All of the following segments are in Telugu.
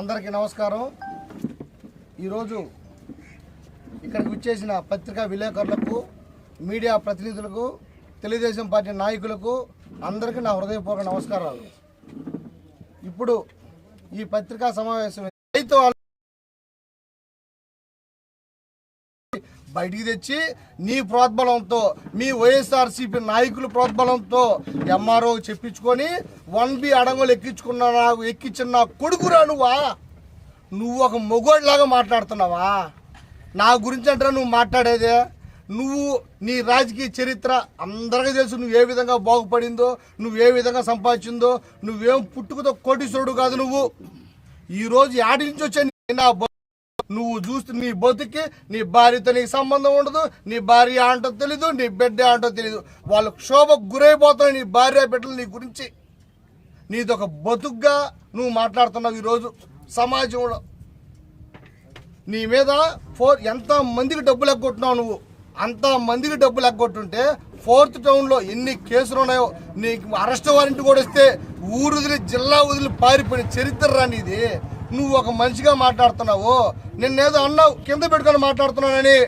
అందరికీ నమస్కారం. ఈరోజు ఇక్కడికి వచ్చేసిన పత్రికా విలేకరులకు మీడియా ప్రతినిధులకు తెలుగుదేశం పార్టీ నాయకులకు అందరికీ నా హృదయపూర్వక నమస్కారాలు. ఇప్పుడు ఈ పత్రికా సమావేశం బయటికి తెచ్చి నీ ప్రోద్బలంతో మీ వైఎస్ఆర్సీపీ నాయకుల ప్రోద్బలంతో ఎంఆర్ఓ చెప్పించుకొని వన్ బి అడంగులు ఎక్కించుకున్నా నాకు ఎక్కించిన నా కొడుకురా నువ్వా? నువ్వు ఒక మొగోడిలాగా మాట్లాడుతున్నావా? నా గురించి అంటే నువ్వు మాట్లాడేదే? నువ్వు నీ రాజకీయ చరిత్ర అందరికీ తెలుసు నువ్వు ఏ విధంగా బాగుపడిందో నువ్వు ఏ విధంగా సంపాదించిందో నువ్వేం పుట్టుకతో కోటీశ్వరుడు కాదు నువ్వు. ఈరోజు యాడి నుంచి వచ్చా నా నువ్వు చూస్తే నీ బతుకి నీ భార్యతో నీకు సంబంధం ఉండదు నీ భార్య అంటో తెలీదు నీ బిడ్డ అంటో తెలీదు. వాళ్ళ క్షోభకు గురైపోతున్నాయి నీ భార్య బిడ్డలు నీ గురించి. నీదొక బతుగ్గా నువ్వు మాట్లాడుతున్నావు ఈరోజు సమాజంలో. నీ మీద ఫోర్ ఎంత మందికి డబ్బులు ఎగ్గొట్టినావు నువ్వు? అంత మందికి డబ్బులు ఎగ్గొట్టుంటే ఫోర్త్ టౌన్లో ఎన్ని కేసులు ఉన్నాయో నీకు అరెస్ట్ వారెంట్ కూడా వస్తే ఊరు వదిలి జిల్లా వదిలి పారిపోయిన చరిత్ర రానిది నువ్వు ఒక మనిషిగా మాట్లాడుతున్నావు నిన్నేదో అన్నావు కింద పెట్టుకొని మాట్లాడుతున్నానని.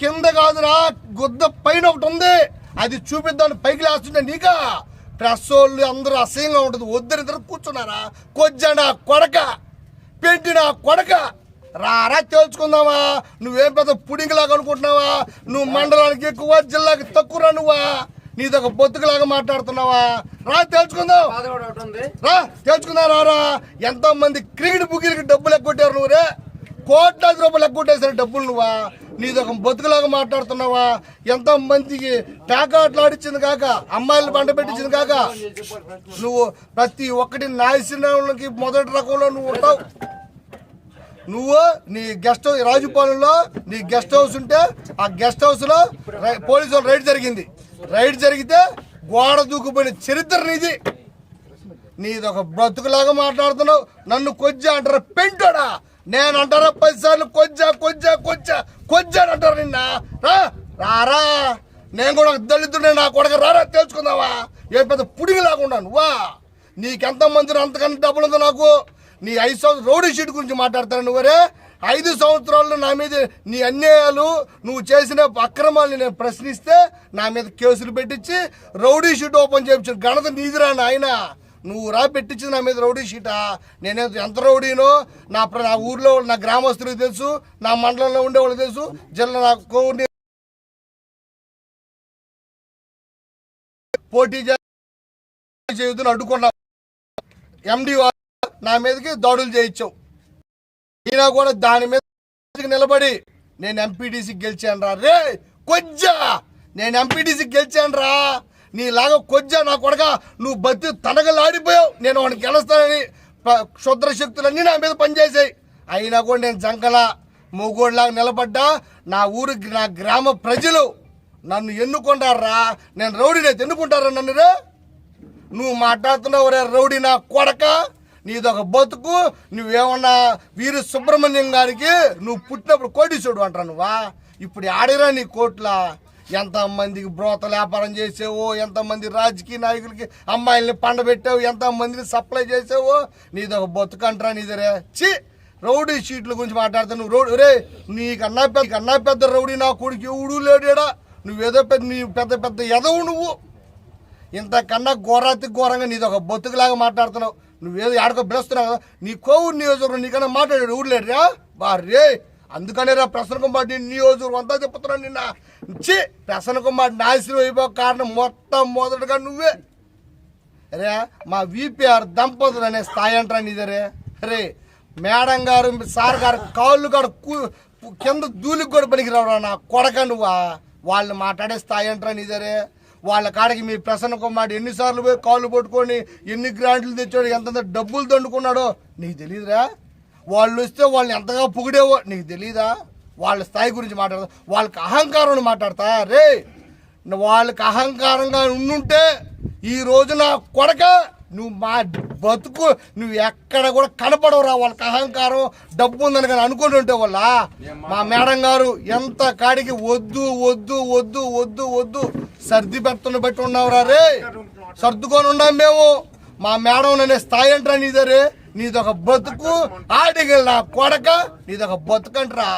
కింద కాదురా గుద్ద పైన ఒకటి ఉంది. అది చూపిద్దాను పైకి లేస్తుంటే నీకా? ప్రెస్ వాళ్ళు అందరూ అసహ్యంగా ఉంటుంది. వద్దరిద్దరు కూర్చున్నారా? కొజ్జనా కొడక? పెట్టిన కొడక? రారా తేల్చుకుందామా? నువ్వేం పెద్ద పుడింగిలాగా అనుకుంటున్నావా? నువ్వు మండలానికి ఎక్కువ జిల్లాకి తక్కువ నువ్వా? నీదొక బొత్తుకులాగా మాట్లాడుతున్నావా? రా తేల్చుకుందాం. రా తేల్చుకుందా రారా. ఎంతో మంది క్రికెట్ బుకీలకి డబ్బులు ఎగ్గొట్టారు నువ్వు రే కోట్లాది రూపాయలు ఎగ్గొట్టేసారు డబ్బులు నువ్వా? నీదొక బతుకులాగా మాట్లాడుతున్నావా? ఎంతో మందికి పేకాట్లు ఆడిచ్చింది కాక అమ్మాయిలు బండ పెట్టించింది కాక. నువ్వు ప్రతి ఒక్కటి నాయసినకి మొదటి రకంలో నువ్వు ఉంటావు. నువ్వు నీ గెస్ట్ హౌస్ రాజుపాలెంలో నీ గెస్ట్ హౌస్ ఉంటే ఆ గెస్ట్ హౌస్లో రై- రైడ్ జరిగింది. రైడ్ జరిగితే గోడ దూకుపోయిన చరిత్ర నీది. నీది ఒక బ్రతుకులాగా మాట్లాడుతున్నావు. నన్ను కొజ్జా అంటారా పెంటోడా. నేను అంటారా పదిసార్లు కొజ్జా కొజ్జా కొజ్జా కొజ్జా అని అంటారు నిన్న. రారా. నేను కూడా ఒక దళితుడే నా కొడక రారా తెలుసుకుందావా ఏ పెద్ద పుడిగి ఉన్నాను నువ్వా? నీకెంత మంది అంతకన్నా డబ్బులు ఉందో నాకు. నీ ఐదు సంవత్సరం రౌడీ షీట్ గురించి మాట్లాడతాను నువ్వరే ఐదు సంవత్సరాల్లో నా మీద నీ అన్యాయాలు నువ్వు చేసిన అక్రమాలను నేను ప్రశ్నిస్తే నా మీద కేసులు పెట్టించి రౌడీ షీట్ ఓపెన్ చేయించిన ఘనత నీదిరా నాయన. నువ్వు రా పెట్టించింది నా మీద రౌడీ షీటా? నేనే ఎంత రౌడీనో? నా ప్ర- నా ఊర్లో నా గ్రామస్తులకు తెలుసు నా మండలంలో ఉండే వాళ్ళకి తెలుసు జిల్లా నా కోడి పోటీ చేయొద్దని అడ్డుకున్నా ఎండి నా మీదకి దాడులు చేయించావు. ఈయన కూడా దాని మీద నిలబడి నేను ఎంపీటీసీ గెలిచాను రా. రే కొజ్జా! నేను ఎంపీటీసీ గెలిచాను రా. నీలాగా కొజ్జా నా కొడక నువ్వు బతి తనగలాడిపోయావు. నేను వాడిని గెలుస్తానని ప- క్షుద్ర శక్తులన్నీ నా మీద పనిచేసాయి అయినా కూడా నేను జంకల మూగోడిలాగా నిలబడ్డా నా ఊరికి నా గ్రామ ప్రజలు నన్ను ఎన్నుకుంటారా? నేను రౌడీని అయితే ఎన్నుకుంటారా నన్ను రే? నువ్వు మాట్లాడుతున్నావు రే రౌడీ నా కొడక. నీదొక బతుకు నువ్వేమన్నా వీరు సుబ్రహ్మణ్యం గారికి నువ్వు పుట్టినప్పుడు కోటీశ్వరుడు అంటారు నువ్వా? ఇప్పుడు ఆడిరా నీ కోట్ల. ఎంతమందికి బ్రోత వ్యాపారం చేసావు ఎంతమంది రాజకీయ నాయకులకి అమ్మాయిల్ని పండబెట్టావు ఎంతమందిని సప్లై చేసావు నీదొక బతుకు అంటారా నీదరే చి రౌడీ షీట్ల గురించి మాట్లాడుతావు నువ్వు రౌడీ రే నీకన్నా పెద్ద కన్నా పెద్ద రౌడీ నా కొడుకు ఎవడూ లేడేడా? నువ్వేదో పెద్ద నీ పెద్ద పెద్ద ఎదవు నువ్వు. ఇంతకన్నా ఘోరాతి ఘోరంగా నీదొక బతుకులాగా మాట్లాడుతున్నావు. నువ్వేదో ఆడకో పిలుస్తున్నావు కదా? నీ కోవూరు నియోజకవర్గం నీకన్నా మాట్లాడాడు ఊర్లేడురా బారే అందుకనే రా ప్రసన్న కుమార్ నీ నియోజకవర్గం అంతా చెప్తున్నాను నిన్న. చి ప్రసన్న కుమార్ నాశనం అయిపో కారణం మొత్తం మొదటగా నువ్వే. అరే మా విపిఆర్ దంపతులు అనే స్థాయి అంటారా నీదరే అరే మేడం గారు సార్ గారు కాళ్ళు కాడ కూ- కింద దూలికి కూడా పనికి రావడం నా కొడక నువ్వా? వాళ్ళు మాట్లాడే స్థాయి అంటారా నీదరే వాళ్ళ కాడికి మీ ప్రసన్న కుమార్ ఎన్నిసార్లు పోయి కాళ్ళు పట్టుకొని ఎన్ని గ్రాంట్లు తెచ్చాడు ఎంతంత డబ్బులు దండుకున్నాడో నీకు తెలియదురా వాళ్ళు వస్తే వాళ్ళని ఎంతగా పొగిడేవో నీకు తెలియదా వాళ్ళ స్థాయి గురించి మాట్లాడతా. వాళ్ళకి అహంకారం మాట్లాడతా. రే వాళ్ళకి అహంకారంగా ఉండుంటే ఈ రోజు నా కొడక నువ్వు మా బతుకు నువ్వు ఎక్కడ కూడా కనపడవురా వాళ్ళకి అహంకారం డబ్బు ఉందని కానీ అనుకుని ఉంటే వాళ్ళ? మా మేడం గారు ఎంత కాడికి వద్దు వద్దు వద్దు వద్దు వద్దు సర్ది పెట్టుని బట్టి ఉన్నావురా రే సర్దుకొని ఉన్నాం మేము. మా మేడం అనే స్థాయి అంటారా నీదరే నీదొక బతుకు. ఆడిగల నా కొడక నీదొక బతుకంటరా.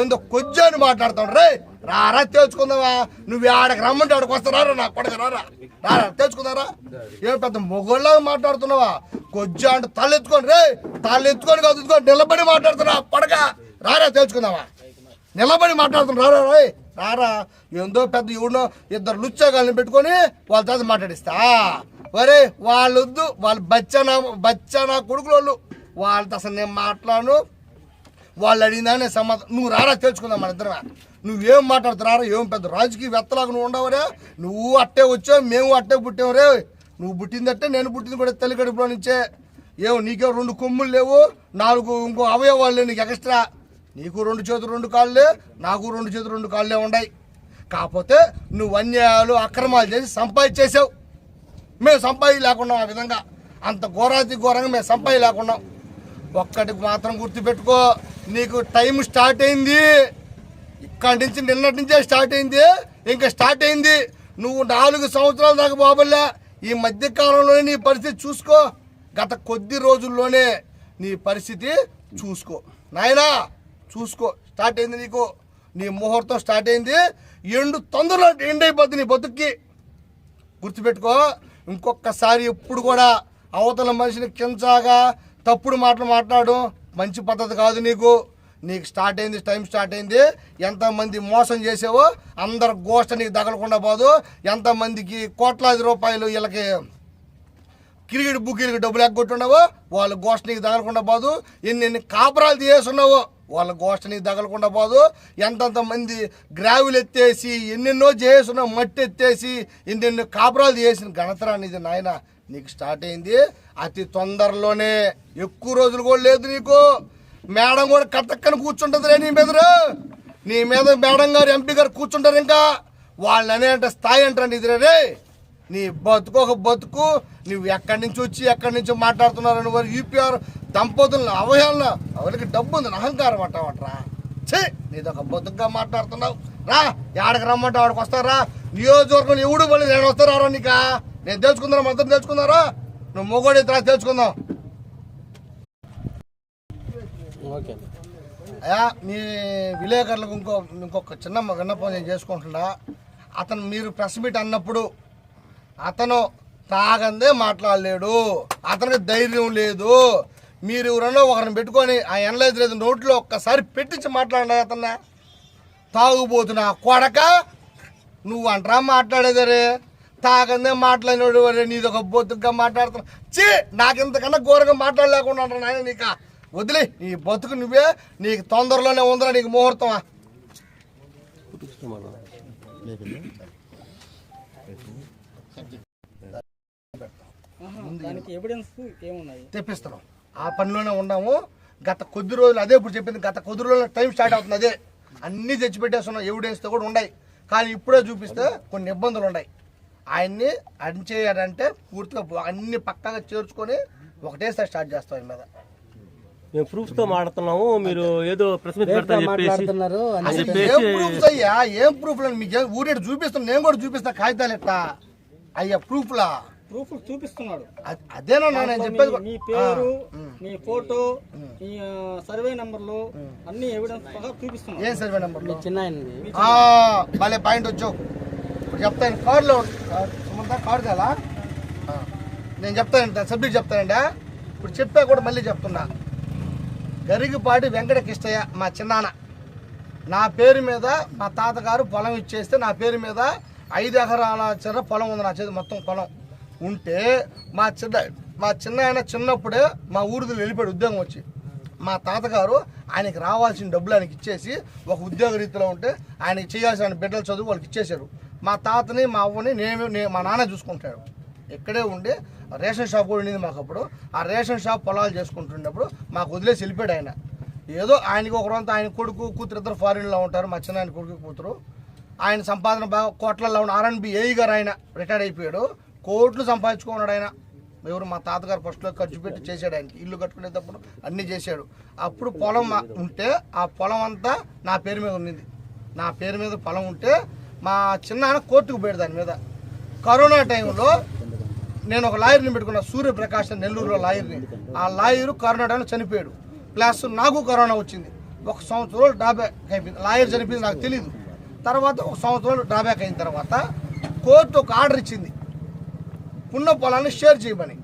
ఏందో కొజ్జని మాట్లాడుతాడు రే. రారా తేల్చుకుందావా? నువ్వు ఆడకు రమ్మంటే ఆడకు వస్తారా నా కొడక రారా. రారా తెచ్చుకుందారా ఏం పెద్ద మొగోళ్ళగా మాట్లాడుతున్నావా? కొజ్జ అంటే తలెత్తుకొని రే తలెత్తుకొని కాదు నిలబడి మాట్లాడుతున్నా పడక రారా తేల్చుకుందావా? నిలబడి మాట్లాడుతున్నా రారా రాయ్ రారా ఏందో పెద్ద ఎవడో ఇద్దరు లుచ్చాగాళ్ళని పెట్టుకొని వాళ్ళ తర్వాత మాట్లాడిస్తా. వరే వాళ్ళొద్దు వాళ్ళు బచ్చనా బచ్చనా కొడుకులు వాళ్ళు వాళ్ళతో అసలు నేను మాట్లాడను. వాళ్ళు అడిగిందానే నేను సమాధానం. నువ్వు రారా తెలుసుకుందాం మన ఇద్దరు నువ్వేం మాట్లాడుతున్నారా ఏం పెద్ద రాజకీయ వెత్తలాగా నువ్వు ఉండవరే నువ్వు అట్టే వచ్చావు మేము అట్టే పుట్టావు రే. నువ్వు పుట్టిందట్టే నేను పుట్టింది కూడా తల్లి కడుపులో నుంచే. ఏమో నీకే రెండు కొమ్ములు లేవు నాలుగు ఇంకో అవయవాలు లేవు నీకు ఎక్స్ట్రా నీకు రెండు చేతులు రెండు కాళ్ళే నాకు రెండు చేతులు రెండు కాళ్ళే ఉన్నాయి కాకపోతే నువ్వు అన్యాయాలు అక్రమాలు చేసి సంపాదించేసావు మేము సంపాది లేకున్నాం ఆ విధంగా. అంత ఘోరాతి ఘోరంగా మేము సంపాది లేకున్నాం ఒక్కటికి మాత్రం గుర్తుపెట్టుకో నీకు టైం స్టార్ట్ అయింది. ఇక్కడి నుంచి నిన్నటి నుంచే స్టార్ట్ అయింది. ఇంకా స్టార్ట్ అయింది. నువ్వు నాలుగు సంవత్సరాల దాకా బాబులే ఈ మధ్య కాలంలోనే నీ పరిస్థితి చూసుకో. గత కొద్ది రోజుల్లోనే నీ పరిస్థితి చూసుకో. నాయనా చూసుకో. స్టార్ట్ అయింది నీకు. నీ ముహూర్తం స్టార్ట్ అయింది. ఎండు తొందరలో ఎండ్ అయిపోద్ది నీ బతుక్కి. గుర్తుపెట్టుకో ఇంకొకసారి ఎప్పుడు కూడా అవతల మనిషిని కించాగా తప్పుడు మాటలు మాట్లాడడం మంచి పద్ధతి కాదు నీకు. నీకు స్టార్ట్ అయింది టైం స్టార్ట్ అయింది. ఎంతమంది మోసం చేసావో అందరు గోష్ట నీకు తగలకుండా పోదు. ఎంతమందికి కోట్లాది రూపాయలు వీళ్ళకి కిరిగిడి బుక్కిలకి డబ్బులు ఎగ్గొట్టున్నావో వాళ్ళ గోష్ట నీకు తగలకుండా పోదు. ఎన్ని ఎన్ని కాపురాలు తీసేస్తున్నావో వాళ్ళ గోష్ట నీకు తగలకుండా పోదు. ఎంతంత మంది గ్రావులు ఎత్తేసి ఎన్నెన్నో చేస్తున్నావు మట్టి ఎత్తేసి ఎన్నెన్నో కాపురాలు చేసిన గణతరా నీది నాయన. నీకు స్టార్ట్ అయింది. అతి తొందరలోనే ఎక్కువ రోజులు కూడా లేదు నీకు. మేడం కూడా కట్టక్కని కూర్చుంటుందిరే నీ మీద నీ మీద మేడం గారు ఎంపీ గారు కూర్చుంటారు ఇంకా. వాళ్ళు అనే అంటే స్థాయి అంటారు నీది రే? నీ బతుకు ఒక బతుకు. నువ్వు ఎక్కడి నుంచి వచ్చి ఎక్కడి నుంచి మాట్లాడుతున్నారు వారు యూపీఆర్ దంపతులను అవహేళన. అవరికి డబ్బు ఉంది అహంకారం అంటావట్రా ఛే నీదొక బతుకుగా మాట్లాడుతున్నావు. రా ఎక్కడికి రమ్మంటే ఆడికి వస్తారా నియోజకవర్గం ఎవడు పడి నేను వస్తారా నీకా? నేను తెలుసుకుందారా మొత్తం తెలుసుకున్నారా నువ్వు మొగోడి తెలుసుకుందాం. ఓకే అయ్యా మీ విలేకరులకు ఇంకో ఇంకొక చిన్న విన్నపం నేను చేసుకుంటున్నా. అతను మీరు ప్రెస్ మీట్ అన్నప్పుడు అతను తాగందే మాట్లాడలేడు. అతనికి ధైర్యం లేదు. మీరు ఎవరన్నా ఒకరిని పెట్టుకొని ఆ ఎనలేదు లేదు నోట్లో ఒక్కసారి పెట్టించి మాట్లాడినా అతన్నా? తాగుబోతున్నా కొడక నువ్వు అంటరా మాట్లాడేదరే తాగందే మాట్లాడినోడు వరే నీది ఒక బొత్తుగా మాట్లాడుతున్నా. చీ నాకింతకన్నా ఘోరంగా మాట్లాడలేకుండా అంటారు నాయన నీక. వదిలే నీ బతుకు నువ్వే నీకు తొందరలోనే ఉందిరా నీకు ముహూర్తమా? తెప్పిస్తున్నాం. ఆ పనిలోనే ఉన్నాము. గత కొద్ది రోజులు అదే ఇప్పుడు చెప్పింది. గత కొద్ది రోజుల టైం స్టార్ట్ అవుతుంది అదే. అన్నీ తెచ్చిపెట్టేస్తున్నాం. ఎవిడెన్స్తో కూడా ఉన్నాయి. కానీ ఇప్పుడే చూపిస్తే కొన్ని ఇబ్బందులు ఉన్నాయి. ఆయన్ని అడిచేయాలంటే పూర్తిగా అన్ని పక్కగా చేర్చుకొని ఒకటేసారి స్టార్ట్ చేస్తాం ఆయన మీద. మేము ప్రూఫ్తో మాడుతున్నాము మీరు ఏదో ప్రెస్ మీట్ పెడతా చెప్పేసి అని ఏం ప్రూఫ్స్ అయ్యా? ఏం ప్రూఫ్ మీకు ఊరేడు చూపిస్తాను నేను కూడా చూపిస్తా కాగితాలు ఎట్టా అయ్యా ప్రూఫ్లా ప్రూఫ్ చూపిస్తున్నాడు. అదేనా నేను చెప్పేది మీ- మీ పేరు మీ ఫోటో మీ. ఆ, సర్వే నంబర్లు అన్ని ఎవిడెన్స్ సహా చూపిస్తున్నాడు. ఏం సర్వే నెంబర్లో చిన్న ఆ, భలే పాయింట్ వచ్చావు. ఇప్పుడు చెప్తాను కార్డులో సుమంత కార్డు కదా నేను చెప్తానంట సబ్జెక్ట్ చెప్తానండి ఇప్పుడు చెప్పా కూడా మళ్ళీ చెప్తున్నా. గరిగిపాటి వెంకట కిష్టయ్య మా చిన్నాన్న. నా పేరు మీద మా తాతగారు పొలం ఇచ్చేస్తే నా పేరు మీద ఐదు ఎకరాల చిన్న పొలం ఉంది నా చేతి మొత్తం పొలం. ఉంటే మా చిన్న మా చిన్న ఆయన చిన్నప్పుడే మా ఊరిది వెళ్ళిపోయాడు ఉద్యోగం వచ్చి. మా తాతగారు ఆయనకి రావాల్సిన డబ్బులు ఆయనకి ఇచ్చేసి ఒక ఉద్యోగ రీతిలో ఉంటే ఆయనకి చేయాల్సిన బిడ్డల చదువు వాళ్ళకి ఇచ్చేశారు. మా తాతని మా అవ్వని నేను మా నాన్న చూసుకుంటాడు. ఇక్కడే ఉండి రేషన్ షాప్ కూడా ఉండింది మాకు అప్పుడు. ఆ రేషన్ షాప్ పొలాలు చేసుకుంటున్నప్పుడు మాకు వదిలేసి వెళ్ళిపోయాడు ఆయన. ఏదో ఆయనకి ఒక ఆయన కొడుకు కూతురు ఇద్దరు ఫారిన్లో ఉంటారు మా చిన్న ఆయన కొడుకు కూతురు. ఆయన సంపాదన బాగా కోట్లలో ఉన్న ఆర్ఎన్బి ఏఈ గారు ఆయన రిటైర్డ్ అయిపోయాడు. కోట్లు సంపాదించుకున్నాడు ఆయన. ఎవరు మా తాతగారు ఫస్ట్లో ఖర్చు పెట్టి చేశాడు ఆయనకి. ఇల్లు కట్టుకునేటప్పుడు అన్నీ చేశాడు. అప్పుడు పొలం ఉంటే ఆ పొలం అంతా నా పేరు మీద ఉన్నింది. నా పేరు మీద పొలం ఉంటే మా చిన్న ఆయన కోర్టుకు పోయాడు దాని మీద. కరోనా టైంలో నేను ఒక లాయర్ని పెట్టుకున్నా సూర్యప్రకాష్ నెల్లూరులో లాయర్ని. ఆ లాయరు కరోనాలో చనిపోయాడు. ప్లస్ నాకు కరోనా వచ్చింది. ఒక సంవత్సరం డాబ్యాక్ డ్రాబ్యాక్ అయిపోయింది. లాయర్ చనిపోయింది నాకు తెలియదు తర్వాత ఒక సంవత్సరం డాబ్యాక్ డ్రాబ్యాక్ అయిన తర్వాత కోర్టు ఒక ఆర్డర్ ఇచ్చింది. ఉన్న పొలాన్ని షేర్ చేయమని.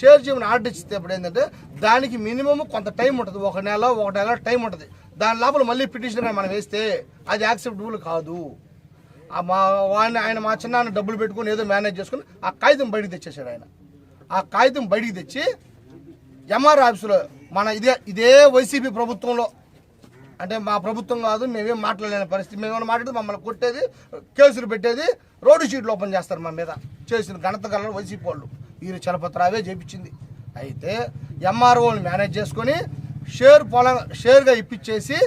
షేర్ చేయమని ఆర్డర్ ఇస్తే అప్పుడు ఏంటంటే దానికి మినిమం కొంత టైం ఉంటుంది. ఒక నెల ఒక నెల టైం ఉంటుంది. దాని లోపల మళ్ళీ పిటిషన్ మనం వేస్తే అది యాక్సెప్టబుల్ కాదు. మా వాడిని ఆయన మా చిన్న డబ్బులు పెట్టుకుని ఏదో మేనేజ్ చేసుకుని ఆ కాగితం బయటికి తెచ్చేసాడు ఆయన. ఆ కాగితం బయటికి తెచ్చి ఎంఆర్ ఆఫీసులో మన ఇదే ఇదే వైసీపీ ప్రభుత్వంలో అంటే మా ప్రభుత్వం కాదు మేమేం మాట్లాడలేని పరిస్థితి. మేమేమైనా మాట్లాడితే మమ్మల్ని కొట్టేది కేసులు పెట్టేది రోడ్డు షీట్లు ఓపెన్ చేస్తారు మా మీద. చేసిన ఘనత గల వైసీపీ వాళ్ళు. వీరు చలపత్రావే చేపించింది. అయితే ఎంఆర్ఓని మేనేజ్ చేసుకొని షేర్ పొలం షేర్గా ఇప్పించేసి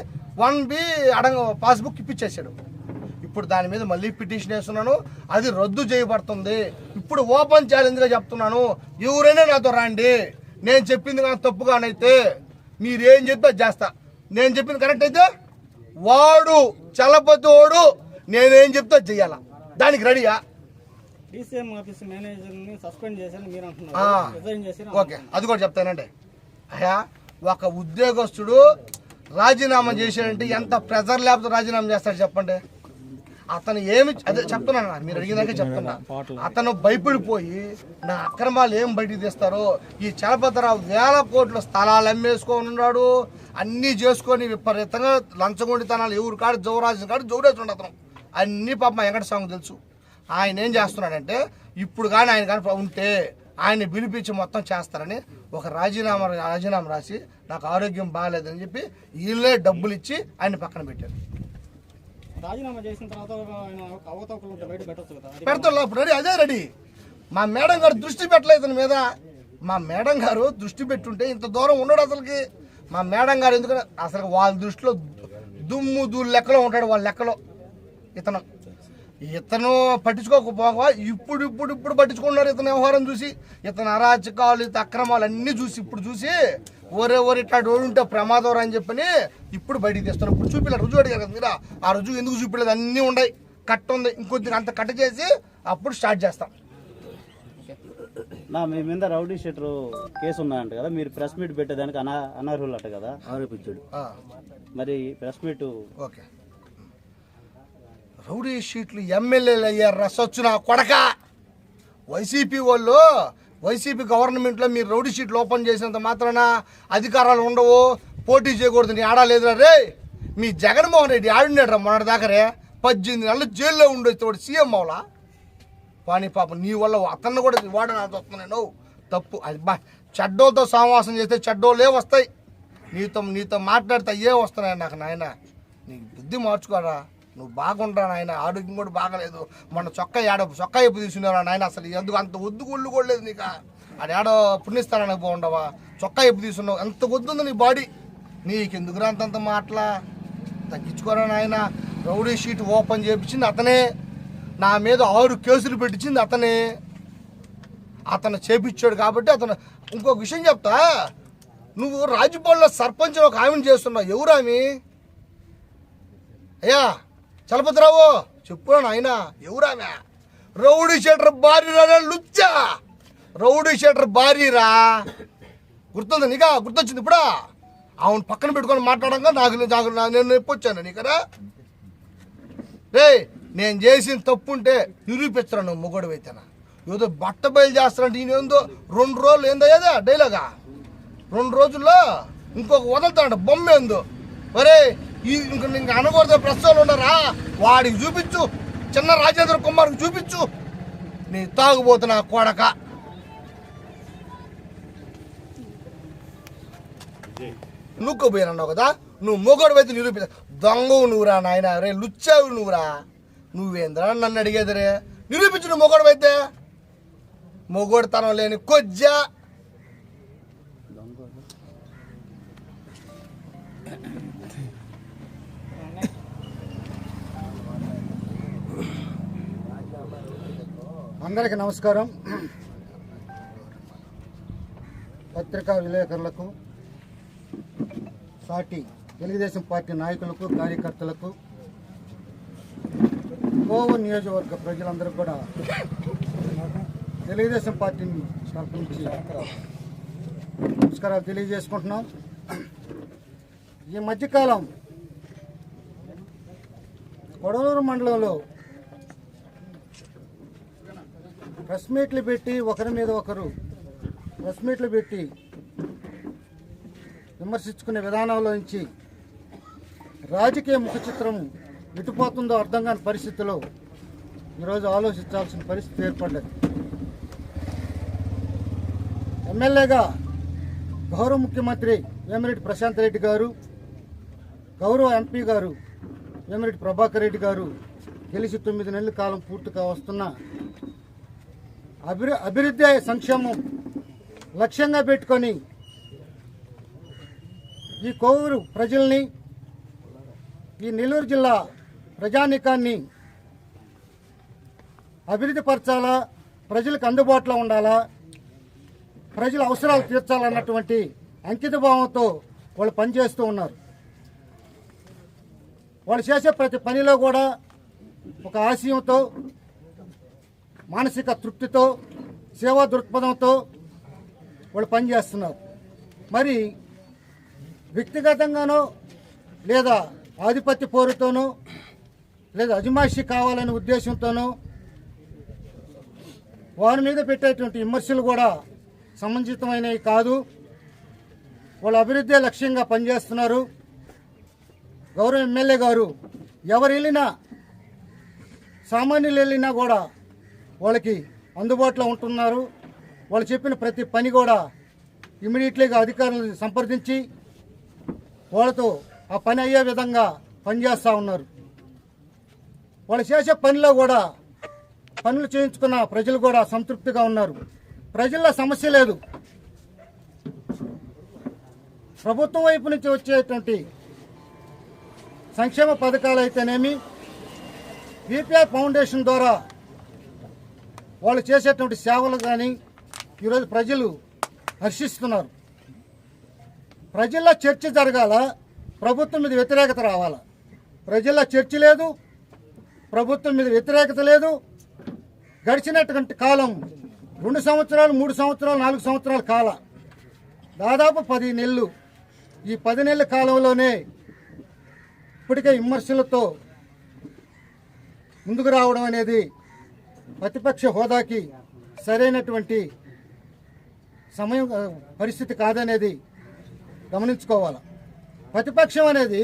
వన్ బి అడంగ పాస్బుక్ ఇప్పించేసాడు ఇప్పుడు దాని మీద మళ్ళీ పిటిషన్ వేస్తున్నాను. అది రద్దు చేయబడుతుంది. ఇప్పుడు ఓపెన్ ఛాలెంజ్గా చెప్తున్నాను. ఎవరైనా నాతో రండి. నేను చెప్పింది కానీ తప్పుగానైతే మీరేం చెప్తే చేస్తా. నేను చెప్పింది కరెక్ట్ అయితే వాడు చలపతోడు నేనేం చెప్తే చెయ్యాల దానికి రెడీయా? ఓకే. అది కూడా చెప్తానండి అయ్యా ఒక ఉద్యోగస్తుడు రాజీనామా చేశాడంటే ఎంత ప్రెజర్ లేకపోతే రాజీనామా చేస్తాడు చెప్పండి. అతను ఏమి అదే చెప్తున్నాను మీరు అడిగినాకే చెప్తున్నా. అతను భయపడిపోయి నా అక్రమాలు ఏం బయటికి తీస్తారో ఈ చలపతిరావు వేల కోట్ల స్థలాలు అమ్మేసుకొని ఉన్నాడు అన్నీ చేసుకొని విపరీతంగా లంచగొండితనాలు ఎవరు కాడు జవరాజు కాడు జోడేస్తుండ అతను. అన్నీ పాప వెంకట స్వామి తెలుసు. ఆయన ఏం చేస్తున్నాడంటే ఇప్పుడు కానీ ఆయన కానీ ఉంటే ఆయన పిలిపించి మొత్తం చేస్తారని ఒక రాజీనామా రాజీనామా రాసి నాకు ఆరోగ్యం బాగాలేదని చెప్పి వీళ్ళే డబ్బులు ఇచ్చి ఆయన పక్కన పెట్టారు. రాజీనామా చేసిన తర్వాత ఆయన అవతవకలు బయట కదా. రెడీ? అదే రెడీ. మా మేడం గారు దృష్టి పెట్టలేదు ఇతని మీద. మా మేడం గారు దృష్టి పెట్టుంటే ఇంత దూరం ఉండడు అసలుకి. మా మేడం గారు ఎందుకంటే అసలు వాళ్ళ దృష్టిలో దుమ్ము దూళ్ళు లెక్కలో ఉంటాడు వాళ్ళ లెక్కలో. ఇతను. ఇతను పట్టించుకోకపోగా ఇప్పుడు ఇప్పుడు ఇప్పుడు పట్టించుకున్నారు ఇతని వ్యవహారం చూసి. ఇతను అరాచకాలు ఇత అక్రమాలు అన్నీ చూసి ఇప్పుడు చూసి ఒరే ఒరే ఇట్లా రోడ్డు ఉంటే ప్రమాదం అని చెప్పని ఇప్పుడు బయటికి తీస్తున్నారు. ఇప్పుడు చూపిలేదు రుజువు అడిగారు కదా మీరు? ఆ రుజువు ఎందుకు చూపించలేదు అన్నీ ఉన్నాయి. కట్ట ఉంది. ఇంకొద్దిగా అంత కట్ట చేసి అప్పుడు స్టార్ట్ చేస్తాం. నా మీ మీద రౌడీ షీటర్ కేసు ఉన్నాయంట కదా మీరు ప్రెస్ మీట్ పెట్టేదానికి అనా అనర్హులు అట కదా? ఆరోపించాడు. మరి ప్రెస్ మీట్ ఓకే. రౌడీ షీట్లు ఎమ్మెల్యేలు అయ్యారు? రసొచ్చు నా కొడక! వైసీపీ వాళ్ళు వైసీపీ గవర్నమెంట్లో మీరు రౌడీ షీట్లు ఓపెన్ చేసినంత మాత్రాన అధికారాలు ఉండవు పోటీ చేయకూడదు నీ ఆడా లేదురా. రే మీ జగన్మోహన్ రెడ్డి ఆడినాడు రా మొన్నటి దాకరే పద్దెనిమిది నెలలు జైల్లో ఉండొచ్చు వాడు సీఎం అవలా? పానీ పాపం నీ వల్ల అతన్ని కూడా వాడు నాతో వస్తున్నాను తప్పు. అది బా చెడ్డోలతో సహవాసం చేస్తే చెడ్డోళ్ళే వస్తాయి. నీతో నీతో మాట్లాడితే అయ్యే వస్తున్నాయి నాకు నాయన. నీకు బుద్ధి మార్చుకోరా. నువ్వు బాగుంటా నాయన ఆరోగ్యం కూడా బాగలేదు. మొన్న చొక్క ఏడ చొక్కా ఎప్పు తీసుకున్నావు నాయన అసలు. ఎందుకు అంత ఒద్దు గుళ్ళు కూడా లేదు నీకు? అది ఏడో పుణ్యస్థానానికి బాగుండవా చొక్కా ఎప్పు తీసుకున్నావు ఎంత ఒద్దు ఉంది నీ బాడీ. నీకెందుకురా అంతంత మాటలా? తగ్గించుకోరా నాయన. రౌడీ షీట్ ఓపెన్ చేయించింది అతనే. నా మీద ఆరు కేసులు పెట్టించింది అతనే. అతను చేపించాడు కాబట్టి అతను ఇంకొక విషయం చెప్తా. నువ్వు రాజభవన్లో సర్పంచ్ ఒక ఆమెను చేస్తున్నావు. ఎవరామి అయ్యా చలపతిరావు చెప్పు నాయన ఎవరు రౌడీ షెటర్ భార్యరా లుచ్చా? రౌడీ షెటర్ భార్యరా? గుర్తుంది నీకా? గుర్తొచ్చింది ఇప్పుడా? అవును పక్కన పెట్టుకొని మాట్లాడంగా నాకు నాకు నేను నొప్పొచ్చాను నీకరా రే నేను చేసిన తప్పు ఉంటే నిరూపించరా నువ్వు మొగడు అయితేనా ఏదో బట్ట బయలు చేస్తానంటే ఈయన ఏందో రెండు రోజులు ఏందో డైలాగా? రెండు రోజుల్లో ఇంకొక వదులుతాడు బొమ్మ ఏందో? ఒరే ఇంక ఇంక అనకూడదు ప్రెస్ వాళ్ళు ఉన్నారా వాడికి చూపించు చిన్న రాజేంద్ర కుమార్కి చూపించు. నీ తాగుబోతున్నా కొడక. నువ్వుకోపోయానన్నావు కదా? నువ్వు మొగడు అయితే నిరూపి దొంగవు నువ్వురా నాయన రే లుచ్చావు నువ్వురా. నువ్వేంద్రా నన్ను అడిగేది రే? నిరూపించు నువ్వు మొగడు అయితే మొగోడుతనం లేని కొజ్జా. అందరికీ నమస్కారం. పత్రికా విలేకరులకు సాటి తెలుగుదేశం పార్టీ నాయకులకు కార్యకర్తలకు కోవ నియోజకవర్గ ప్రజలందరూ కూడా తెలుగుదేశం పార్టీ తరఫు నుంచి నమస్కారాలు తెలియజేసుకుంటున్నాం. ఈ మధ్యకాలం కొడలూరు మండలంలో ప్రెస్ మీట్లు పెట్టి ఒకరి మీద ఒకరు ప్రెస్ మీట్లు పెట్టి విమర్శించుకునే విధానంలో నుంచి రాజకీయ ముఖ చిత్రం ఎటుపోతుందో అర్థం కాని పరిస్థితిలో ఈరోజు ఆలోచించాల్సిన పరిస్థితి ఏర్పడ్డది. ఎమ్మెల్యేగా గౌరవ ముఖ్యమంత్రి వేమిరెడ్డి ప్రశాంత్ రెడ్డి గారు గౌరవ ఎంపీ గారు వేమిరెడ్డి ప్రభాకర్ రెడ్డి గారు గెలిచి తొమ్మిది నెలల కాలం పూర్తిగా వస్తున్న అభివృ అభివృద్ధి సంక్షేమం లక్ష్యంగా పెట్టుకొని ఈ కోవూరు ప్రజల్ని ఈ నెల్లూరు జిల్లా ప్రజానీకాన్ని అభివృద్ధి పరచాలా ప్రజలకు అందుబాటులో ఉండాలా ప్రజల అవసరాలు తీర్చాలన్నటువంటి అంకిత భావంతో వాళ్ళు పనిచేస్తూ ఉన్నారు. వాళ్ళు చేసే ప్రతి పనిలో కూడా ఒక ఆశయంతో మానసిక తృప్తితో సేవా దృక్పథంతో వాళ్ళు పనిచేస్తున్నారు. మరి వ్యక్తిగతంగానో లేదా ఆధిపత్య పోరుతోనో లేదా అజమాయిషి కావాలనే ఉద్దేశంతోనో వారి మీద పెట్టేటువంటి విమర్శలు కూడా సమంజితమైనవి కాదు. వాళ్ళు అభివృద్ధి లక్ష్యంగా పనిచేస్తున్నారు. గౌరవ ఎమ్మెల్యే గారు ఎవరు వెళ్ళినా సామాన్యులు వెళ్ళినా కూడా వాళ్ళకి అందుబాటులో ఉంటున్నారు. వాళ్ళు చెప్పిన ప్రతి పని కూడా ఇమీడియట్లీగా అధికారులను సంప్రదించి వాళ్ళతో ఆ పని అయ్యే విధంగా పనిచేస్తూ ఉన్నారు. వాళ్ళు చేసే పనిలో కూడా పనులు చేయించుకున్న ప్రజలు కూడా సంతృప్తిగా ఉన్నారు. ప్రజల్లో సమస్య లేదు. ప్రభుత్వం వైపు నుంచి వచ్చేటువంటి సంక్షేమ పథకాలు అయితేనేమి బీపీఆర్ ఫౌండేషన్ ద్వారా వాళ్ళు చేసేటువంటి సేవలు కానీ ఈరోజు ప్రజలు హర్షిస్తున్నారు. ప్రజల్లో చర్చ జరగాల ప్రభుత్వం మీద వ్యతిరేకత రావాలా. ప్రజల్లో చర్చ లేదు ప్రభుత్వం మీద వ్యతిరేకత లేదు. గడిచినటువంటి కాలం రెండు సంవత్సరాలు మూడు సంవత్సరాలు నాలుగు సంవత్సరాల కాల. దాదాపు పది నెలలు. ఈ పది నెలల కాలంలోనే ఇప్పటికే విమర్శలతో ముందుకు రావడం అనేది ప్రతిపక్ష హోదాకి సరైనటువంటి సమయం పరిస్థితి కాదనేది గమనించుకోవాలి. ప్రతిపక్షం అనేది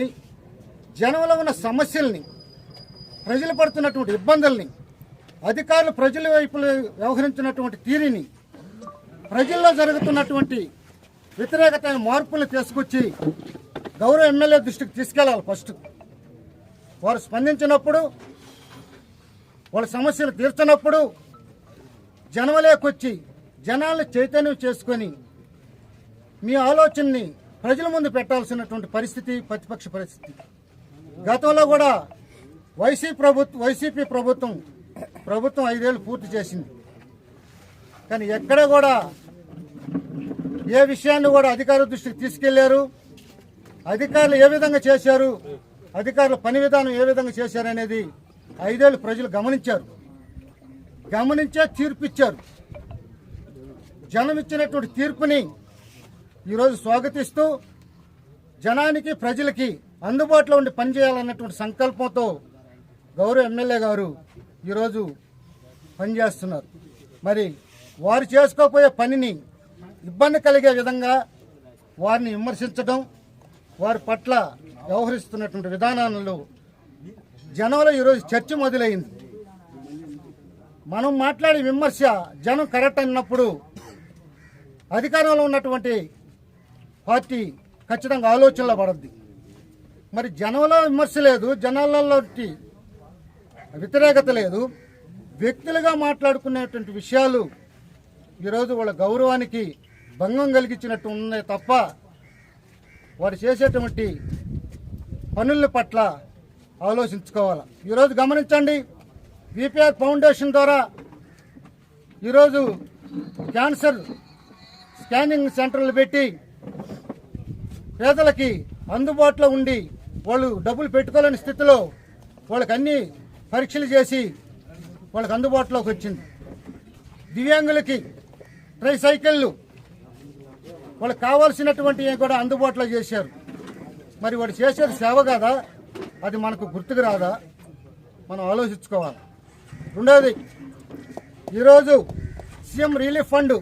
జనంలో ఉన్న సమస్యల్ని ప్రజలు పడుతున్నటువంటి ఇబ్బందుల్ని అధికారులు ప్రజల వైపు వ్యవహరించినటువంటి తీరుని ప్రజల్లో జరుగుతున్నటువంటి వ్యతిరేకత మార్పులు తీసుకొచ్చి గౌరవ ఎమ్మెల్యే దృష్టికి తీసుకెళ్ళాలి ఫస్ట్. వారు స్పందించినప్పుడు వాళ్ళ సమస్యలు తీర్చినప్పుడు జనమలేకొచ్చి జనాలను చైతన్యం చేసుకొని మీ ఆలోచనని ప్రజల ముందు పెట్టాల్సినటువంటి పరిస్థితి ప్రతిపక్ష పరిస్థితి. గతంలో కూడా వైసీపీ ప్రభుత్వం వైసీపీ ప్రభుత్వం ప్రభుత్వం ఐదేళ్ళు పూర్తి చేసింది. కానీ ఎక్కడ కూడా ఏ విషయాన్ని కూడా అధికారుల దృష్టికి తీసుకెళ్ళారు? అధికారులు ఏ విధంగా చేశారు? అధికారుల పని విధానం ఏ విధంగా చేశారు అనేది ఐదేళ్ళు ప్రజలు గమనించారు. గమనించే తీర్పు ఇచ్చారు జనం ఇచ్చినటువంటి తీర్పుని ఈరోజు స్వాగతిస్తూ జనానికి ప్రజలకి అందుబాటులో ఉండి పనిచేయాలన్నటువంటి సంకల్పంతో గౌరవ ఎమ్మెల్యే గారు ఈరోజు పనిచేస్తున్నారు. మరి వారు చేసుకోపోయే పనిని ఇబ్బంది కలిగే విధంగా వారిని విమర్శించడం వారి పట్ల వ్యవహరిస్తున్నటువంటి విధానాలలో జనంలో ఈరోజు చర్చ మొదలైంది. మనం మాట్లాడే విమర్శ జనం కరెక్ట్ అన్నప్పుడు అధికారంలో ఉన్నటువంటి పార్టీ ఖచ్చితంగా ఆలోచనలో పడద్ది. మరి జనంలో విమర్శ లేదు జనాలలో వ్యతిరేకత లేదు. వ్యక్తులుగా మాట్లాడుకునేటువంటి విషయాలు ఈరోజు వాళ్ళ గౌరవానికి భంగం కలిగించినట్టు ఉన్నాయి తప్ప వారు చేసేటువంటి పనుల పట్ల ఆలోచించుకోవాలి. ఈరోజు గమనించండి విపిఆర్ ఫౌండేషన్ ద్వారా ఈరోజు క్యాన్సర్ స్కానింగ్ సెంటర్లు పెట్టి పేదలకి అందుబాటులో ఉండి వాళ్ళు డబ్బులు పెట్టుకోలేని స్థితిలో వాళ్ళకి అన్ని పరీక్షలు చేసి వాళ్ళకి అందుబాటులోకి వచ్చింది. దివ్యాంగులకి ట్రైసైకిళ్ళు వాళ్ళకి కావాల్సినటువంటివి కూడా అందుబాటులో చేశారు. మరి వాడు చేసేది సేవ కదా? అది మనకు గుర్తుకు రాదా? మనం ఆలోచించుకోవాలి. రెండవది ఈరోజు సీఎం రిలీఫ్ ఫండ్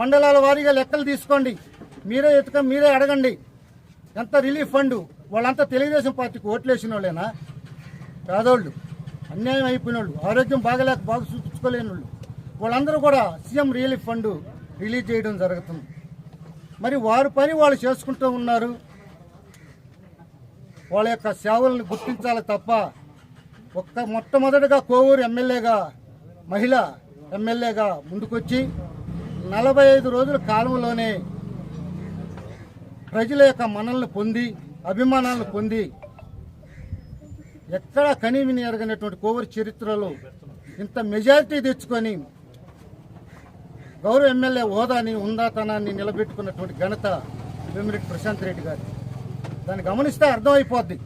మండలాల వారీగా లెక్కలు తీసుకోండి. మీరే ఎత్తుక మీరే అడగండి. ఎంత రిలీఫ్ ఫండ్? వాళ్ళంతా తెలుగుదేశం పార్టీకి ఓట్లేసిన వాళ్ళేనా పేదోళ్ళు అన్యాయం అయిపోయిన వాళ్ళు ఆరోగ్యం బాగలేక బాగు చూపించుకోలేని వాళ్ళు వాళ్ళందరూ కూడా సీఎం రిలీఫ్ ఫండ్ రిలీజ్ చేయడం జరుగుతుంది. మరి వారి పని వాళ్ళు చేసుకుంటూ ఉన్నారు. వాళ్ళ యొక్క సేవలను గుర్తించాలి తప్ప ఒక్క మొట్టమొదటిగా కోవూరు ఎమ్మెల్యేగా మహిళ ఎమ్మెల్యేగా ముందుకొచ్చి నలభై ఐదు రోజుల కాలంలోనే ప్రజల యొక్క మనల్ని పొంది అభిమానాలను పొంది ఎక్కడ కనీవిని ఎరగనటువంటి కోవూరు చరిత్రలో ఇంత మెజారిటీ తెచ్చుకొని గౌరవ ఎమ్మెల్యే హోదాని ఉందాతనాన్ని నిలబెట్టుకున్నటువంటి ఘనత వేమిరెడ్డి ప్రశాంత్ రెడ్డి గారు దాన్ని గమనిస్తే అర్థమైపోద్ది.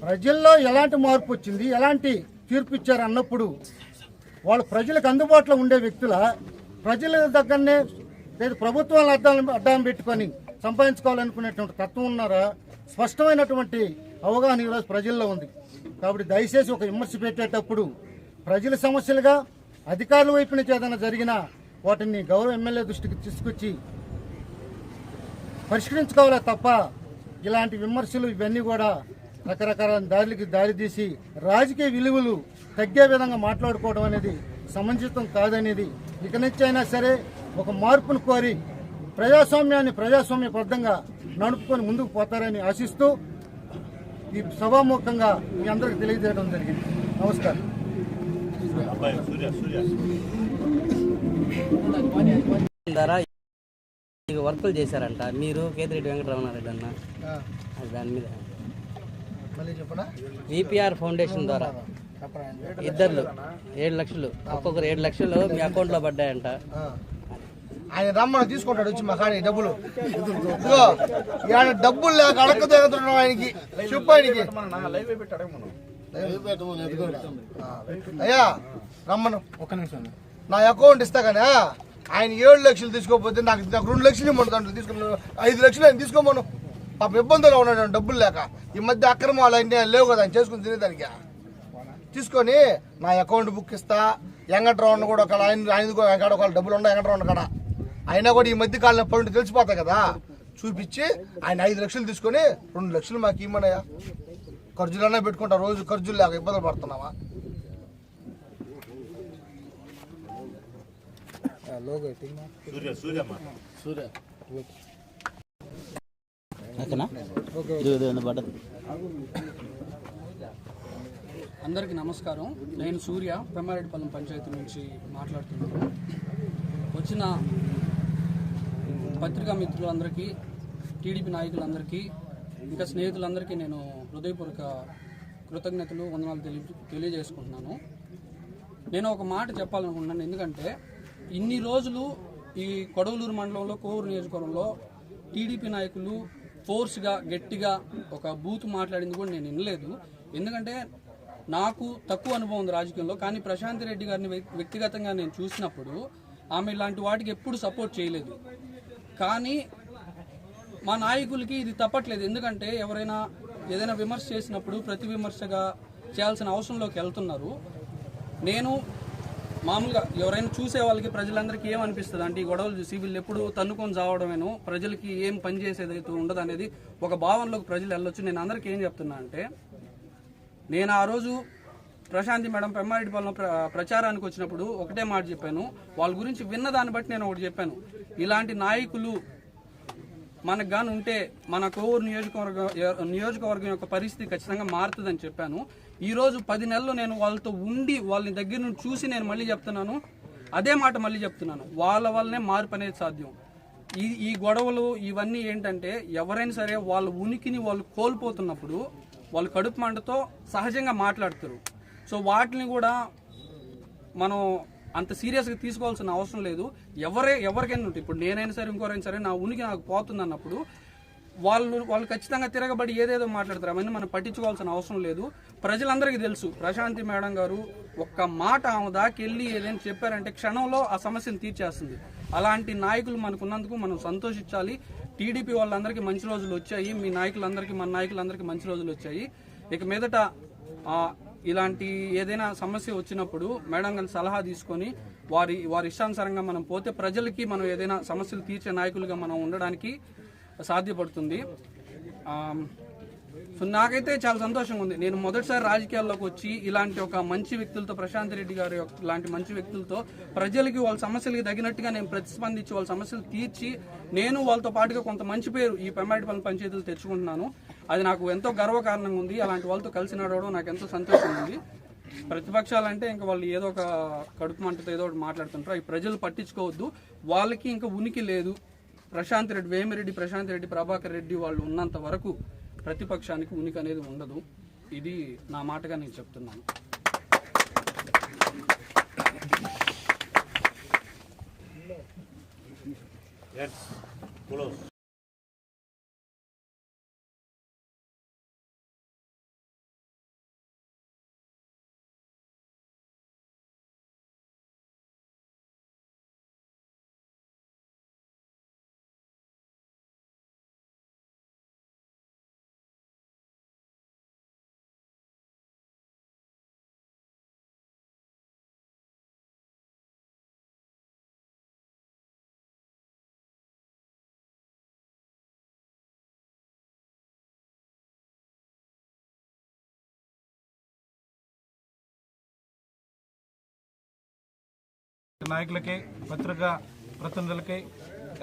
ప్రజల్లో ఎలాంటి మార్పు వచ్చింది ఎలాంటి తీర్పు ఇచ్చారు అన్నప్పుడు వాళ్ళు ప్రజలకు అందుబాటులో ఉండే వ్యక్తుల ప్రజల దగ్గరనే లేదు ప్రభుత్వాలను అడ్డం అడ్డం పెట్టుకొని సంపాదించుకోవాలనుకునేటువంటి తత్వం ఉన్నారా? స్పష్టమైనటువంటి అవగాహన ఈరోజు ప్రజల్లో ఉంది. కాబట్టి దయచేసి ఒక విమర్శ పెట్టేటప్పుడు ప్రజల సమస్యలుగా అధికారుల వైపు నుంచి ఏదైనా జరిగినా వాటిని గౌరవ ఎమ్మెల్యే దృష్టికి తీసుకొచ్చి పరిష్కరించుకోవాలే తప్ప ఇలాంటి విమర్శలు ఇవన్నీ కూడా రకరకాల దారులకి దారి తీసి రాజకీయ విలువలు తగ్గే విధంగా మాట్లాడుకోవడం అనేది సమంజితం కాదనేది. ఇక నుంచి అయినా సరే ఒక మార్పును కోరి ప్రజాస్వామ్యాన్ని ప్రజాస్వామ్యబద్ధంగా నడుపుకొని ముందుకు పోతారని ఆశిస్తూ ఈ సభాముఖంగా మీ అందరికి తెలియజేయడం జరిగింది. నమస్కారం. ఇక వర్కులు చేశారంట. మీరు కేతిరెడ్డి వెంకటరమణారెడ్డి అన్న అది దాని మీద. విపిఆర్ ఫౌండేషన్ ద్వారా. ఇద్దరు ఏడు లక్షలు. ఒక్కొక్కరు ఏడు లక్షలు మీ అకౌంట్లో పడ్డాయంట. ఆయన రమ్మని తీసుకుంటాడు వచ్చి మా కాడి డబ్బులు. డబ్బులు లేక అడక్క తిరుగుతున్నాం ఆయనకి. చెప్పు ఆయనకి. ఆ. అయ్యా రమ్మను. ఒక నిమిషం. నా అకౌంట్ ఇస్తా కానీ ఆయన ఏడు లక్షలు తీసుకోకపోతే నాకు నాకు రెండు లక్షలు ఇవ్వమను దాంట్లో తీసుకుని ఐదు లక్షలు ఆయన తీసుకోమను. పాప ఇబ్బందులు ఉన్నాడు డబ్బులు లేక. ఈ మధ్య అక్రమాలు అన్నీ లేవు కదా ఆయన చేసుకుని తినేదానికి? తీసుకొని నా అకౌంట్ బుక్ ఇస్తా. వెంకట్రావు కూడా ఒక ఆయన ఆయన కూడా కాడ ఒక డబ్బులు ఉన్నాయి వెంకట్రావు కాడ. అయినా కూడా ఈ మధ్య కాలంలో పడి తెలిసిపోతాయి కదా. చూపించి ఆయన ఐదు లక్షలు తీసుకొని రెండు లక్షలు మాకు ఇమ్మనయ్యా. ఖర్చులన్నా పెట్టుకుంటా రోజు ఖర్చులు లేక ఇబ్బందులు పడుతున్నావా? పడ్డది. అందరికీ నమస్కారం. నేను సూర్య బ్రహ్మారెడ్డిపల్లం పంచాయతీ నుంచి మాట్లాడుతున్నాను. వచ్చిన పత్రికా మిత్రులందరికీ టీడీపీ నాయకులందరికీ ఇంకా స్నేహితులందరికీ నేను హృదయపూర్వక కృతజ్ఞతలు వందనాలు తెలియ తెలియజేసుకుంటున్నాను. నేను ఒక మాట చెప్పాలనుకుంటున్నాను. ఎందుకంటే ఇన్ని రోజులు ఈ కొడవలూరు మండలంలో కోవూరు నియోజకవర్గంలో టీడీపీ నాయకులు ఫోర్స్గా గట్టిగా ఒక బూత్ మాట్లాడింది కూడా నేను వినలేదు. ఎందుకంటే నాకు తక్కువ అనుభవం ఉంది రాజకీయంలో కానీ ప్రశాంత్ రెడ్డి గారిని వ్యక్- వ్యక్తిగతంగా నేను చూసినప్పుడు ఆమె ఇలాంటి వాటికి ఎప్పుడు సపోర్ట్ చేయలేదు. కానీ మా నాయకులకి ఇది తప్పట్లేదు. ఎందుకంటే ఎవరైనా ఏదైనా విమర్శ చేసినప్పుడు ప్రతి విమర్శగా చేయాల్సిన అవసరంలోకి వెళ్తున్నారు. నేను మామూలుగా ఎవరైనా చూసే వాళ్ళకి ప్రజలందరికీ ఏమనిపిస్తుంది అంటే ఈ గొడవలు చూసి వీళ్ళు ఎప్పుడు తన్నుకొని చావడమేను ప్రజలకి ఏం పని చేసేది అయితే ఉండదు అనేది ఒక భావనలోకి ప్రజలు వెళ్ళొచ్చు. నేను అందరికీ ఏం చెప్తున్నా అంటే నేను ఆ రోజు ప్రశాంతి మేడం పెమ్మారెడ్డిపాలెం ప్ర ప్రచారానికి వచ్చినప్పుడు ఒకటే మాట చెప్పాను. వాళ్ళ గురించి విన్న దాన్ని బట్టి నేను ఒకటి చెప్పాను. ఇలాంటి నాయకులు మనకు గాని ఉంటే మన కోవూరు నియోజకవర్గం నియోజకవర్గం యొక్క పరిస్థితి ఖచ్చితంగా మారుతుందని చెప్పాను. ఈరోజు పది నెలలు నేను వాళ్ళతో ఉండి వాళ్ళని దగ్గర నుండి చూసి నేను మళ్ళీ చెప్తున్నాను. అదే మాట మళ్ళీ చెప్తున్నాను. వాళ్ళ వల్లనే మార్పు అనేది సాధ్యం. ఈ ఈ గొడవలు ఇవన్నీ ఏంటంటే ఎవరైనా సరే వాళ్ళ ఉనికిని వాళ్ళు కోల్పోతున్నప్పుడు వాళ్ళు కడుపు మంటతో సహజంగా మాట్లాడతారు. సో వాటిని కూడా మనం అంత సీరియస్గా తీసుకోవాల్సిన అవసరం లేదు. ఎవరే ఎవరికైనా ఉంటే ఇప్పుడు నేనైనా సరే ఇంకోరైనా సరే నా ఉనికి నాకు పోతుంది అన్నప్పుడు వాళ్ళు వాళ్ళు ఖచ్చితంగా తిరగబడి ఏదేదో మాట్లాడతారు. అవన్నీ మనం పట్టించుకోవాల్సిన అవసరం లేదు. ప్రజలందరికీ తెలుసు. ప్రశాంతి మేడం గారు ఒక్క మాట ఆమె దాకెళ్ళి ఏదైనా చెప్పారంటే క్షణంలో ఆ సమస్యను తీర్చేస్తుంది. అలాంటి నాయకులు మనకున్నందుకు మనం సంతోషించాలి. టీడీపీ వాళ్ళందరికీ మంచి రోజులు వచ్చాయి. మీ నాయకులందరికీ మన నాయకులందరికీ మంచి రోజులు వచ్చాయి. ఇక మీదట ఇలాంటి ఏదైనా సమస్య వచ్చినప్పుడు మేడం గారి సలహా తీసుకొని వారి వారి ఇష్టానుసారంగా మనం పోతే ప్రజలకి మనం ఏదైనా సమస్యలు తీర్చే నాయకులుగా మనం ఉండడానికి సాధ్యపడుతుంది. సో నాకైతే చాలా సంతోషంగా ఉంది. నేను మొదటిసారి రాజకీయాల్లోకి వచ్చి ఇలాంటి ఒక మంచి వ్యక్తులతో ప్రశాంత్ రెడ్డి గారి యొక్క- ఇలాంటి మంచి వ్యక్తులతో ప్రజలకి వాళ్ళ సమస్యలకి తగినట్టుగా నేను ప్రతిస్పందించి వాళ్ళ సమస్యలు తీర్చి నేను వాళ్ళతో పాటుగా కొంత మంచి పేరు ఈ పెమ్మాటిపల్లి పంచాయతీలు తెచ్చుకుంటున్నాను. అది నాకు ఎంతో గర్వకారణంగా ఉంది. అలాంటి వాళ్ళతో కలిసి నడవడం నాకు ఎంతో సంతోషంగా ఉంది. ప్రతిపక్షాలంటే ఇంకా వాళ్ళు ఏదో ఒక కడుపు మంటతో ఏదో ఒకటి మాట్లాడుతుంటారు. అవి ప్రజలు పట్టించుకోవద్దు. వాళ్ళకి ఇంకా ఉనికి లేదు. ప్రశాంత్ రెడ్డి వేమిరెడ్డి ప్రశాంత్ రెడ్డి ప్రభాకర్ రెడ్డి వాళ్ళు ఉన్నంత వరకు ప్రతిపక్షానికి ఉనికి అనేది ఉండదు. ఇది నా మాటగా నేను చెప్తున్నాను. నాయకులకి పత్రికా ప్రతినిధులకి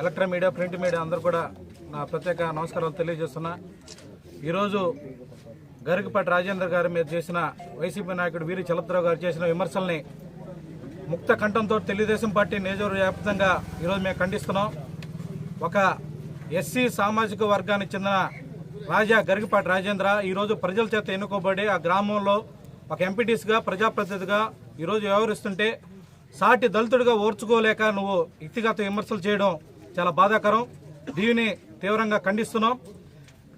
ఎలక్ట్రానిక్ మీడియా ప్రింట్ మీడియా అందరూ కూడా నా ప్రత్యేక నమస్కారాలు తెలియజేస్తున్నా. ఈరోజు గరికపాటి రాజేంద్ర గారి మీద చేసిన వైసీపీ నాయకుడు వీరి చలత్రావు గారు చేసిన విమర్శల్ని ముక్త కంఠంతో తెలుగుదేశం పార్టీ నియోజకవర్గ వ్యాప్తంగా ఈరోజు మేము ఖండిస్తున్నాం. ఒక ఎస్సీ సామాజిక వర్గానికి చెందిన రాజా గరికపాటి రాజేంద్ర ఈరోజు ప్రజల చేత ఎన్నుకోబడి ఆ గ్రామంలో ఒక ఎంపీటీస్గా ప్రజాప్రతినిధిగా ఈరోజు వ్యవహరిస్తుంటే సాటి దళితుడిగా ఓర్చుకోలేక నువ్వు వ్యక్తిగత విమర్శలు చేయడం చాలా బాధాకరం. దీనిని తీవ్రంగా ఖండిస్తున్నాం.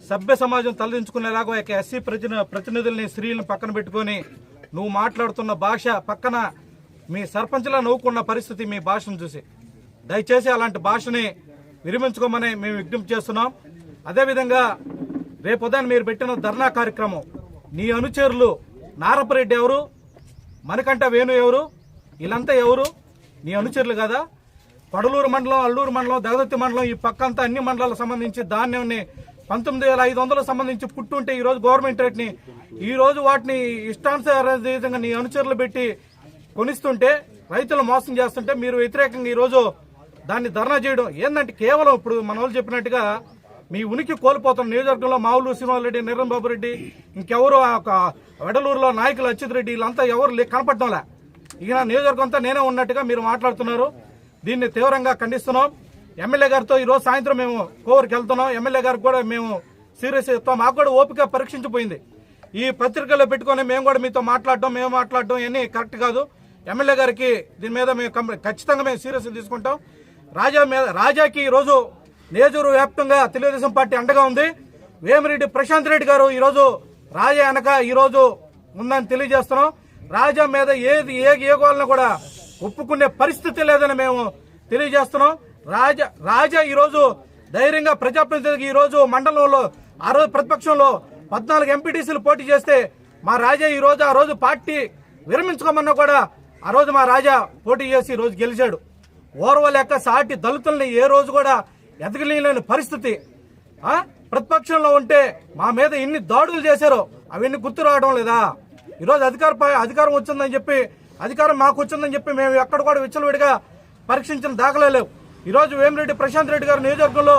సభ్య సమాజం తలదించుకునేలాగా ఒక ఎస్సీ ప్రతిని ప్రతినిధుల్ని స్త్రీలను పక్కన పెట్టుకొని నువ్వు మాట్లాడుతున్న భాష పక్కన మీ సర్పంచ్లా నవ్వుకున్న పరిస్థితి మీ భాషను చూసి. దయచేసి అలాంటి భాషని విరమించుకోమని మేము విజ్ఞప్తి చేస్తున్నాం. అదేవిధంగా రేపు ఉదయం మీరు పెట్టిన ధర్నా కార్యక్రమం. నీ అనుచరులు నారపరెడ్డి ఎవరు? మనకంట వేణు ఎవరు? వీళ్ళంతా ఎవరు? నీ అనుచరులు కదా? పడలూరు మండలం అల్లూరు మండలం దగదత్తి మండలం ఈ పక్కంతా అన్ని మండలాలకు సంబంధించి ధాన్యంని పంతొమ్మిది వేల ఐదు వందలకు సంబంధించి పుట్టుంటే ఈరోజు గవర్నమెంట్ రేట్ని ఈరోజు వాటిని ఇష్టానుసారంగా నీ అనుచరులు పెట్టి కొనిస్తుంటే రైతులు మోసం చేస్తుంటే మీరు వ్యతిరేకంగా ఈరోజు దాన్ని ధర్నా చేయడం. ఏంటంటే కేవలం ఇప్పుడు మన వాళ్ళు చెప్పినట్టుగా మీ ఉనికి కోల్పోతున్న నియోజకవర్గంలో మావులు సింహారెడ్డి నిరంబాబు రెడ్డి ఇంకెవరు ఆ ఒక వెడలూరులో నాయకులు అచ్యుత్ రెడ్డి వీళ్ళంతా ఎవరు కనపడడంలే కనపడటంలే. ఇక నా నియోజకవర్గం అంతా నేనే ఉన్నట్టుగా మీరు మాట్లాడుతున్నారు. దీన్ని తీవ్రంగా ఖండిస్తున్నాం. ఎమ్మెల్యే గారితో ఈరోజు సాయంత్రం మేము కోవరికి వెళ్తున్నాం. ఎమ్మెల్యే గారికి కూడా మేము సీరియస్ ఇస్తాం మాకు కూడా ఓపిక పరీక్షించిపోయింది. ఈ పత్రికల్లో పెట్టుకొని మేము కూడా మీతో మాట్లాడటం మేము మాట్లాడటం ఇవన్నీ కరెక్ట్ కాదు. ఎమ్మెల్యే గారికి దీని మీద మేము ఖచ్చితంగా మేము సీరియస్ తీసుకుంటాం. రాజా మీద రాజాకి ఈరోజు నేజూరు నియోజకవర్గ వ్యాప్తంగా తెలుగుదేశం పార్టీ అండగా ఉంది. వేమిరెడ్డి ప్రశాంత్ రెడ్డి గారు ఈరోజు రాజా వెనక ఈరోజు ఉందని తెలియజేస్తున్నాం. రాజా మీద ఏది ఏ ఏగోళ్ళని కూడా ఒప్పుకునే పరిస్థితి లేదని మేము తెలియజేస్తున్నాం. రాజా రాజా ఈరోజు ధైర్యంగా ప్రజాప్రతినిధికి ఈ రోజు మండలంలో ఆ రోజు ప్రతిపక్షంలో పద్నాలుగు ఎంపీటీసీలు పోటీ చేస్తే మా రాజా ఈరోజు ఆ రోజు పార్టీ విరమించుకోమన్నా కూడా ఆ రోజు మా రాజా పోటీ చేసి ఈ రోజు గెలిచాడు. లెక్క సాటి దళితుల్ని ఏ రోజు కూడా ఎదగలేని పరిస్థితి. ప్రతిపక్షంలో ఉంటే మా మీద ఎన్ని దాడులు చేశారో అవన్నీ గుర్తు రావడం లేదా? ఈరోజు అధికార అధికారం వచ్చిందని చెప్పి అధికారం మాకు వచ్చిందని చెప్పి మేము ఎక్కడ కూడా విచ్చలవిడిగా పరీక్షించిన దాఖలేవు ఈరోజు వేమిరెడ్డి ప్రశాంత్ రెడ్డి గారు నియోజకవర్గంలో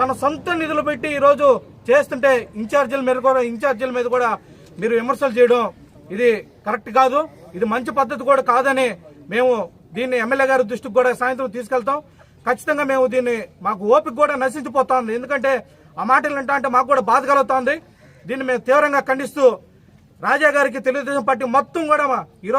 తన సొంత నిధులు పెట్టి ఈరోజు చేస్తుంటే ఇన్ఛార్జీల మీద కూడా ఇన్ఛార్జీల మీద కూడా మీరు విమర్శలు చేయడం ఇది కరెక్ట్ కాదు. ఇది మంచి పద్ధతి కూడా కాదని మేము దీన్ని ఎమ్మెల్యే గారి దృష్టికి కూడా సాయంత్రం తీసుకెళ్తాం. ఖచ్చితంగా మేము దీన్ని మాకు ఓపిక కూడా నశించిపోతోంది. ఎందుకంటే ఆ మాటలు వింటా అంటే మాకు కూడా బాధ కలుగుతోంది. దీన్ని మేము తీవ్రంగా ఖండిస్తూ రాజా గారికి తెలుగుదేశం పార్టీ మొత్తం కూడా ఈరోజు